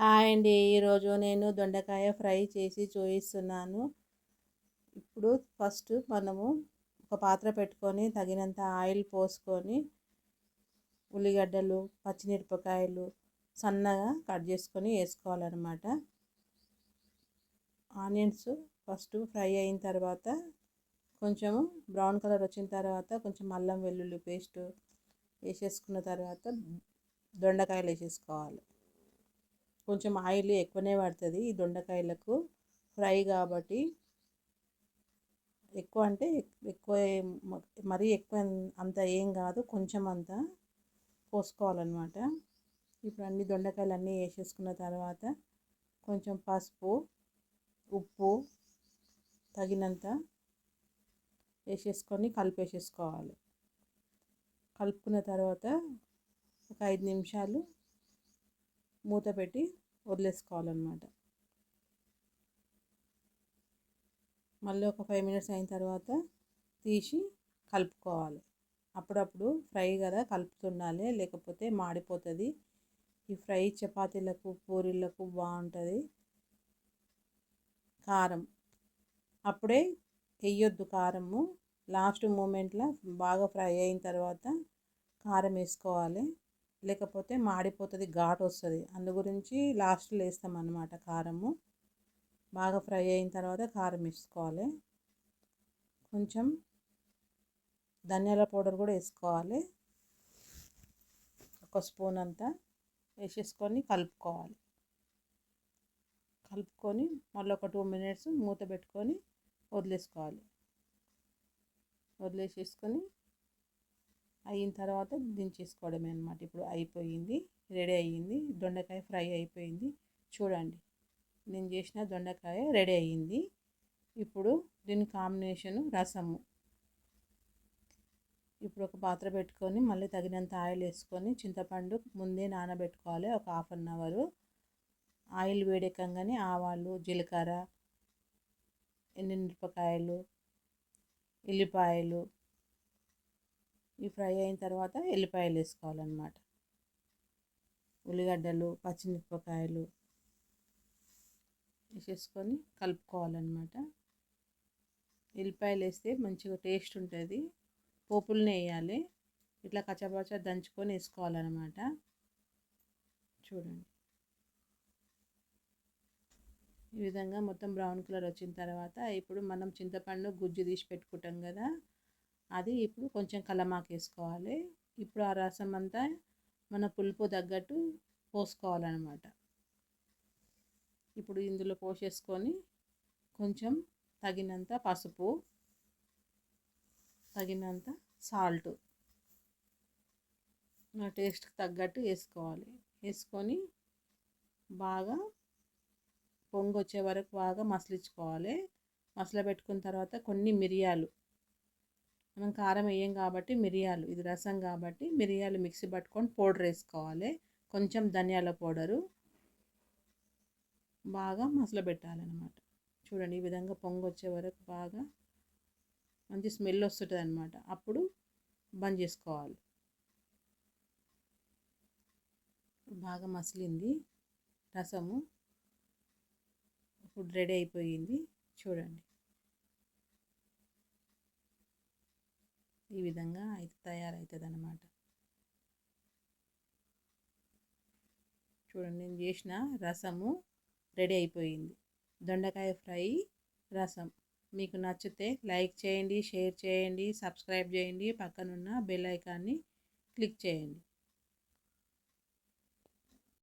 Hi అండి. ఈరోజు నేను దొండకాయ ఫ్రై చేసి చూపిస్తున్నాను. ఇప్పుడు ఫస్ట్ మనము ఒక పాత్ర పెట్టుకొని తగినంత ఆయిల్ పోసుకొని ఉల్లిగడ్డలు పచ్చిమిరపకాయలు సన్నగా కట్ చేసుకొని వేసుకోవాలన్నమాట. ఆనియన్స్ ఫస్ట్ ఫ్రై అయిన తర్వాత కొంచెము బ్రౌన్ కలర్ వచ్చిన తర్వాత కొంచెం అల్లం వెల్లుల్లి పేస్ట్ వేసేసుకున్న తర్వాత దొండకాయలు వేసేసుకోవాలి. కొంచెం ఆయిల్ ఎక్కువనే పడుతుంది ఈ దొండకాయలకు. ఫ్రై కాబట్టి ఎక్కువ అంటే ఎక్కువ మరీ ఎక్కువ అంత ఏం కాదు కొంచెం అంత పోసుకోవాలన్నమాట. ఇప్పుడు అన్ని దొండకాయలు అన్నీ వేసేసుకున్న తర్వాత కొంచెం పసుపు ఉప్పు తగినంత వేసేసుకొని కలిపేసేసుకోవాలి. కలుపుకున్న తర్వాత ఒక ఐదు నిమిషాలు మూత పెట్టి వదిలేసుకోవాలన్నమాట. మళ్ళీ ఒక ఫైవ్ మినిట్స్ అయిన తర్వాత తీసి కలుపుకోవాలి. అప్పుడప్పుడు ఫ్రై కదా కలుపుతుండాలి. లేకపోతే మాడిపోతుంది. ఈ ఫ్రై చపాతీలకు పూరీలకు బాగుంటుంది. కారం. అప్పుడే వేయొద్దు కారము. లాస్ట్ మూమెంట్లో బాగా ఫ్రై అయిన తర్వాత కారం వేసుకోవాలి. లేకపోతే మాడిపోతుంది ఘాటు వస్తుంది అందు గురించి లాస్ట్లో వేస్తాం అన్నమాట కారము. బాగా ఫ్రై అయిన తర్వాత కారం వేసుకోవాలి. కొంచెం ధనియాల పౌడర్ కూడా వేసుకోవాలి. ఒక స్పూన్ అంతా వేసేసుకొని కలుపుకోవాలి. కలుపుకొని మళ్ళీ ఒక టూ మినిట్స్ మూత పెట్టుకొని వదిలేసుకోవాలి. వదిలేసేసుకొని అయిన తర్వాత దించేసుకోవడమే అనమాట ఇప్పుడు అయిపోయింది రెడీ అయ్యింది దొండకాయ ఫ్రై అయిపోయింది. చూడండి నేను చేసిన దొండకాయ రెడీ అయ్యింది. ఇప్పుడు దీని కాంబినేషను రసము. ఇప్పుడు ఒక పాత్ర పెట్టుకొని మళ్ళీ తగినంత ఆయిల్ వేసుకొని చింతపండు ముందే నానబెట్టుకోవాలి ఒక హాఫ్ అన్ అవరు. ఆయిల్ వేడెక్కగానే ఆవాలు జీలకర్ర ఎండుమిరపకాయలు ఎల్లిపాయలు ఈ ఫ్రై అయిన తర్వాత ఎల్లిపాయలు వేసుకోవాలన్నమాట. ఉల్లిగడ్డలు పచ్చిమిరపకాయలు వేసేసుకొని కలుపుకోవాలన్నమాట. ఎల్లిపాయలు వేస్తే మంచిగా టేస్ట్ ఉంటుంది. పోపుల్ని వేయాలి. ఇట్లా కచ్చపచ్చ దంచుకొని వేసుకోవాలన్నమాట. చూడండి. ఈ విధంగా మొత్తం బ్రౌన్ కలర్ వచ్చిన తర్వాత ఇప్పుడు మనం చింతపండు గుజ్జు తీసి పెట్టుకుంటాం కదా అది ఇప్పుడు కొంచెం కలమాకు వేసుకోవాలి ఇప్పుడు ఆ రసం అంతా మన పులుపు తగ్గట్టు పోసుకోవాలన్నమాట. ఇప్పుడు ఇందులో పోసేసుకొని కొంచెం తగినంత పసుపు తగినంత సాల్ట్. నా టేస్ట్కి తగ్గట్టు వేసుకోవాలి. వేసుకొని బాగా పొంగు వచ్చే వరకు బాగా మసలించుకోవాలి. మసల పెట్టుకున్న తర్వాత కొన్ని మిరియాలు మనం కారం వేయం కాబట్టి మిరియాలు ఇది రసం కాబట్టి మిరియాలు మిక్సీ పట్టుకొని పౌడర్ వేసుకోవాలి. కొంచెం ధనియాల పౌడరు బాగా మసలు పెట్టాలన్నమాట. చూడండి ఈ విధంగా పొంగు వచ్చే వరకు బాగా మంచి స్మెల్ వస్తుంటుంది అనమాట అప్పుడు బంద్ చేసుకోవాలి. బాగా మసిలింది రసము. ఫుడ్ రెడీ అయిపోయింది. చూడండి. ఈ విధంగా అయితే తయారవుతుంది అన్నమాట చూడండి నేను చేసిన రసము రెడీ అయిపోయింది. దొండకాయ ఫ్రై రసం. మీకు నచ్చితే లైక్ చేయండి షేర్ చేయండి సబ్స్క్రైబ్ చేయండి. పక్కనున్న బెల్ ఐకాన్ని క్లిక్ చేయండి.